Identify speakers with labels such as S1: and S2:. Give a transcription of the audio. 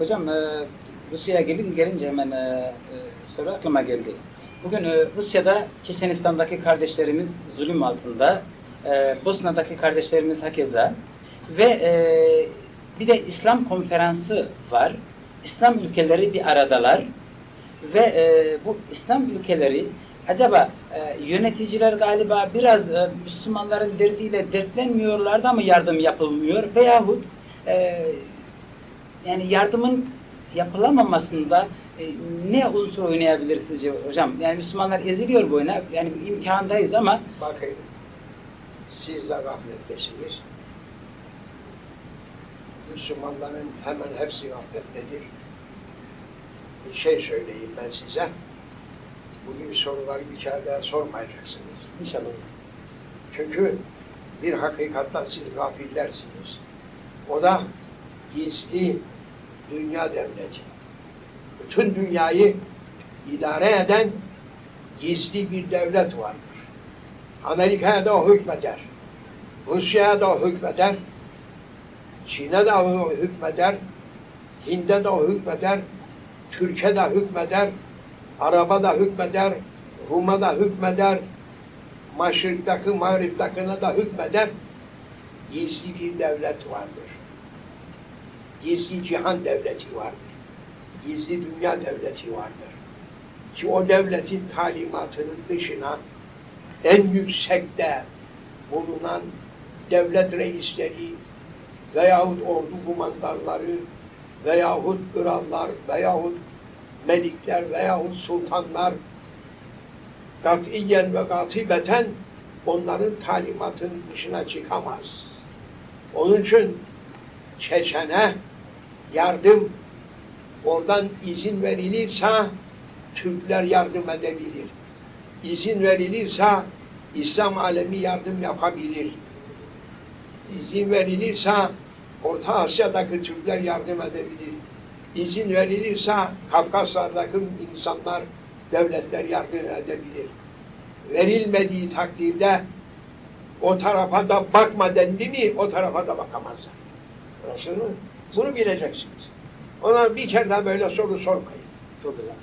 S1: Hocam e, Rusya'ya gelin, gelince hemen e, e, soru aklıma geldi. Bugün e, Rusya'da Çeçenistan'daki kardeşlerimiz zulüm altında, e, Bosna'daki kardeşlerimiz hakeza ve e, bir de İslam konferansı var. İslam ülkeleri bir aradalar ve e, bu İslam ülkeleri acaba e, yöneticiler galiba biraz e, Müslümanların derdiyle dertlenmiyorlar da mı yardım yapılmıyor veyahut e, yani yardımın yapılamamasında e, ne unsur oynayabilir sizce hocam? Yani Müslümanlar eziliyor bu oyuna. Yani imtihandayız ama
S2: Bakın, siz de gaflettesiniz. Müslümanların hemen hepsi gaflettedir. Bir şey söyleyeyim ben size. Bu gibi soruları bir kere daha sormayacaksınız.
S1: inşallah.
S2: Çünkü bir hakikatten siz gafillersiniz. O da gizli dünya devleti. Bütün dünyayı idare eden gizli bir devlet vardır. Amerika'ya da o hükmeder. Rusya'ya da o hükmeder. Çin'e de o hükmeder. Hind'e de o hükmeder. Türkiye de hükmeder. Arap'a da hükmeder. Rum'a da hükmeder. Maşrıktaki, mağriptakine da hükmeder. Gizli bir devlet vardır. Gizli cihan devleti vardır. Gizli dünya devleti vardır. Ki o devletin talimatının dışına en yüksekte bulunan devlet reisleri veyahut ordu kumandanları veyahut krallar veyahut melikler veyahut sultanlar katiyen ve katibeten onların talimatının dışına çıkamaz. Onun için Çeçen'e yardım oradan izin verilirse Türkler yardım edebilir. İzin verilirse İslam alemi yardım yapabilir. İzin verilirse Orta Asya'daki Türkler yardım edebilir. İzin verilirse Kafkaslardaki insanlar, devletler yardım edebilir. Verilmediği takdirde o tarafa da bakma dendi mi o tarafa da bakamazlar. Anlaşıldı mı? Bunu bileceksiniz. Ona bir kere daha böyle soru sormayın.
S1: Çok güzel.